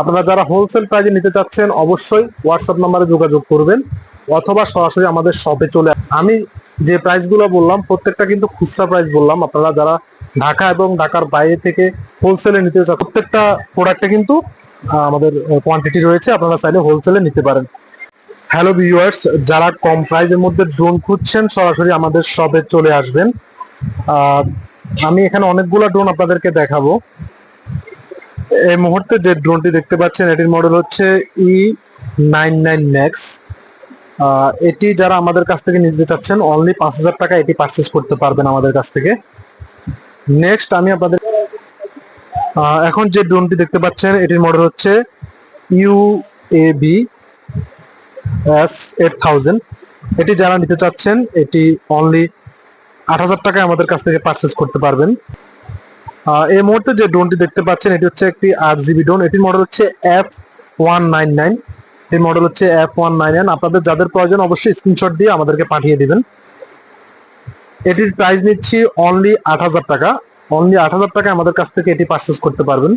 আপনারা যারা হোলসেল প্রাইজে নিতে চাচ্ছেন, অবশ্যই হোয়াটসঅ্যাপ নাম্বারে যোগাযোগ করবেন অথবা সরাসরি আমাদের শপে চলে আমি যে প্রাইসগুলো বললাম, প্রত্যেকটা কিন্তু খুচরা প্রাইস বললাম। আপনারা যারা ঢাকা এবং ঢাকার বাইরে থেকে হোলসেলে নিতে চান প্রত্যেকটা প্রোডাক্টে কিন্তু আমাদের কোয়ান্টিটি রয়েছে। আপনারা চাইলে হোলসেলে নিতে পারেন। হ্যালো ভিউয়ার্স যারা কম প্রাইজের মধ্যে ড্রোন খুঁজছেন, সরাসরি আমাদের শপে চলে আসবেন। আমি এখানে অনেকগুলো ড্রোন আপনাদেরকে দেখাবো। এই মুহূর্তে যে ড্রোনটি দেখতে পাচ্ছেন, এটির মডেল হচ্ছে ই নাইন নাইন ম্যাক্স এটি যারা আমাদের কাছ থেকে নিতে চাচ্ছেন অনলি পাঁচ হাজার টাকা এটি পারচেস করতে পারবেন আমাদের কাছ থেকে। নেক্সট আমি আপনাদের এখন যে ড্রোনটি দেখতে পাচ্ছেন, এটির মডেল হচ্ছে U A B S eight thousand এটি যারা নিতে চাচ্ছেন, এটি অনলি আট হাজার টাকায় আমাদের কাছ থেকে পারচেস করতে পারবেন। এই মুহূর্তে যে ড্রোনটি দেখতে পাচ্ছেন, এটি হচ্ছে একটি আট জিবি ড্রোন এটির মডেল হচ্ছে এফ ওয়ান নাইন নাইন এই মডেল হচ্ছে এফ ওয়ান নাইন নাইন আপনাদের যাদের প্রয়োজন, অবশ্যই স্ক্রিনশট দিয়ে আমাদেরকে পাঠিয়ে দিবেন। এটির প্রাইস নিচ্ছি অনলি আট হাজার টাকা। অনলি আট হাজার টাকা আমাদের কাছ থেকে এটি পারচেস করতে পারবেন।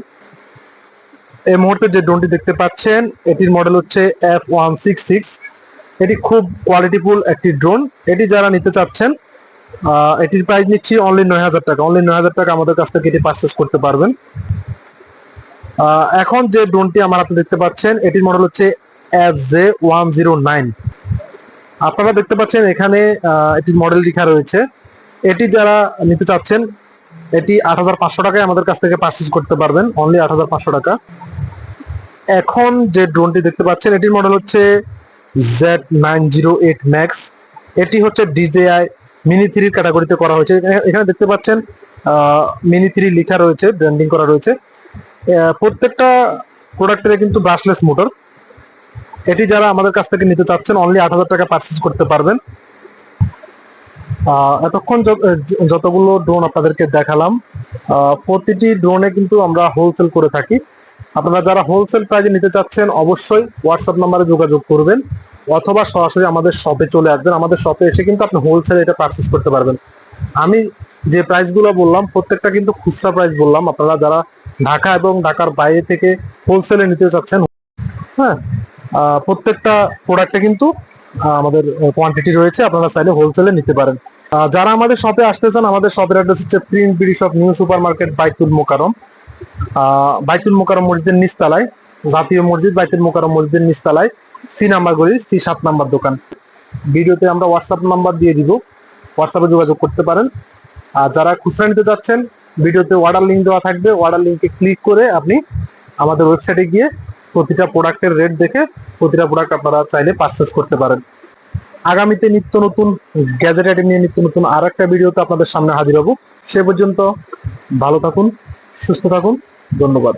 এই মুহূর্তে যে ড্রোনটি দেখতে পাচ্ছেন, এটির মডেল হচ্ছে এফ ওয়ান সিক্স সিক্স এটি খুব কোয়ালিটিফুল একটি ড্রোন এটি যারা নিতে চাচ্ছেন এটির প্রাইস নিচ্ছি অনলি নয় হাজার টাকা। অনলি নয় হাজার টাকা আমাদের কাছ থেকে এটি পারচেস করতে পারবেন। এখন যে ড্রোনটি আমার আপনি দেখতে পাচ্ছেন, এটির মডেল হচ্ছে F J one zero nine আপনারা দেখতে পাচ্ছেন এখানে এটির মডেল লেখা রয়েছে। এটি যারা নিতে চাচ্ছেন, এটি আট হাজার পাঁচশো টাকায় আমাদের কাছ থেকে পারচেস করতে পারবেন। অনলি আট হাজার পাঁচশো টাকা। এখন যে ড্রোনটি দেখতে পাচ্ছেন, এটির মডেল হচ্ছে Z nine zero eight max এটি হচ্ছে ডিজেআই মিনি থ্রির ক্যাটাগরিতে করা হয়েছে। এখানে- দেখতে পাচ্ছেন মিনি থ্রি লেখা রয়েছে ব্র্যান্ডিং করা রয়েছে। প্রত্যেকটা প্রোডাক্টের কিন্তু ব্রাশলেস মোটর এটি যারা আমাদের কাছ থেকে নিতে চাচ্ছেন অনলি আট হাজার টাকা পারচেস করতে পারবেন। এতক্ষণ যত- যতগুলো ড্রোন আপনাদেরকে দেখালাম প্রতিটি ড্রোনে কিন্তু আমরা হোলসেল করে থাকি। আপনারা যারা হোলসেল প্রাইজে নিতে চাচ্ছেন, অবশ্যই হোয়াটসঅ্যাপ নাম্বারে যোগাযোগ করবেন। অথবা সরাসরি আমাদের শপে চলে আসবেন। আমাদের শপে এসে কিন্তু আপনি হোলসেল এটা পারচেস করতে পারবেন। আমি যে প্রাইসগুলো বললাম, প্রত্যেকটা কিন্তু খুচরা প্রাইস বললাম। আপনারা যারা ঢাকা এবং ঢাকার বাইরে থেকে হোলসেলে নিতে চাচ্ছেন হ্যাঁ প্রত্যেকটা প্রোডাক্টে কিন্তু আমাদের কোয়ান্টিটি রয়েছে। আপনারা চাইলে হোলসেলে নিতে পারেন। যারা আমাদের শপে আসতে চান, আমাদের শপের অ্যাড্রেস হচ্ছে prince BD shop new super market Baitul Mokarram Baitul Mukarram মসজিদের নিচতলায়, জাতীয় মসজিদ বাইতুল মোকারম মসজিদের নিচতলায়। সি নাম্বার গলি সি সাত নাম্বার দোকান। ভিডিওতে আমরা হোয়াটসঅ্যাপ নাম্বার দিয়ে দিব হোয়াটসঅ্যাপে যোগাযোগ করতে পারেন। আর যারা খুচরা নিতে যাচ্ছেন ভিডিওতে অর্ডার লিঙ্ক দেওয়া থাকবে অর্ডার লিঙ্কে ক্লিক করে আপনি আমাদের ওয়েবসাইটে গিয়ে প্রতিটা প্রোডাক্টের রেট দেখে প্রতিটা প্রোডাক্ট আপনারা চাইলে পারচেস করতে পারেন। আগামীতে নিত্য নতুন গ্যাজেট আইটেম নিয়ে নিত্য নতুন আর একটা ভিডিওতে আপনাদের সামনে হাজির হব। সে পর্যন্ত ভালো থাকুন, সুস্থ থাকুন, ধন্যবাদ।